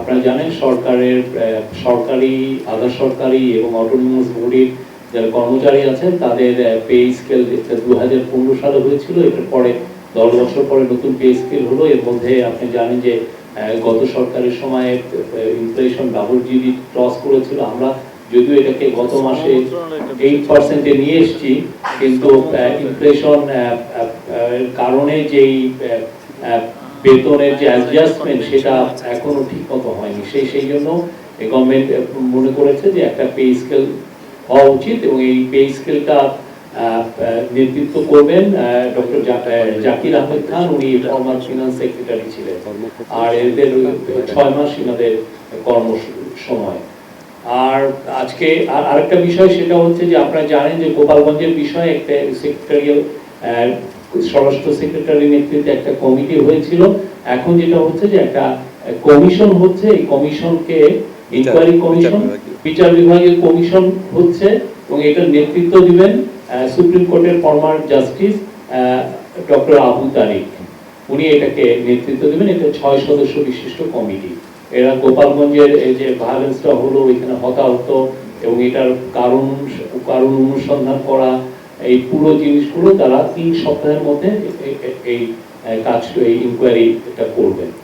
আপনারা জানেন সরকারের সরকারি, আধা সরকারি এবং অটোনোমাস বডির যারা কর্মচারী আছেন, তাদের পে স্কেল দু হাজার পনেরো সালে হয়েছিল, এটার পরে দশ বছর পরে নতুন পে স্কেল হলো। এর মধ্যে আপনি জানেন যে গত সরকারের সময় ইনফ্লেশন ডাবল জিবি ক্রস করেছিল আমরা। যদিও এটাকে গত মাসে এইট পার্সেন্টে নিয়ে এসেছি, কিন্তু ইনফ্লেশন কারণে যেই বেতনের যে অ্যাডজাস্টমেন্ট সেটা এখনও ঠিক মতো হয়নি। সেই সেই জন্য গভর্নমেন্ট মনে করেছে যে একটা পে স্কেল হওয়া উচিত এবং এই পে স্কেলটা নেতৃত্ব করবেন ডক্টর জাকির আহমেদ খান। উনি ফর্মার ফিনান্স সেক্রেটারি ছিলেন। আর এদের ছয় মাস এনাদের কর্ম সময় আর আজকে আর আরেকটা বিষয় সেটা হচ্ছে যে আপনারা জানেন যে গোপালগঞ্জের বিষয়ে একটা সেক্রেটারিয়াল স্বরাষ্ট্র সেক্রেটারি নেতৃত্বে একটা কমিটি হয়েছিল। এখন যেটা হচ্ছে যে একটা কমিশন হচ্ছে এই কমিশনকে ইনকোয়ারি কমিশন বিচার বিভাগের কমিশন হচ্ছে এবং এটার নেতৃত্ব দিবেন সুপ্রিম কোর্টের former justice doctor Abu Tariq. উনি এটাকে নেতৃত্ব দেবেন এটা ছয় সদস্য বিশিষ্ট কমিটি। এরা গোপালগঞ্জের এই যে ভায়োলেন্সটা হলো এখানে হতাহত এবং এটার কারণ কারণ অনুসন্ধান করা এই পুরো জিনিসগুলো তারা তিন সপ্তাহের মধ্যে এই কাজ এই ইনকোয়ারি এটা করবেন।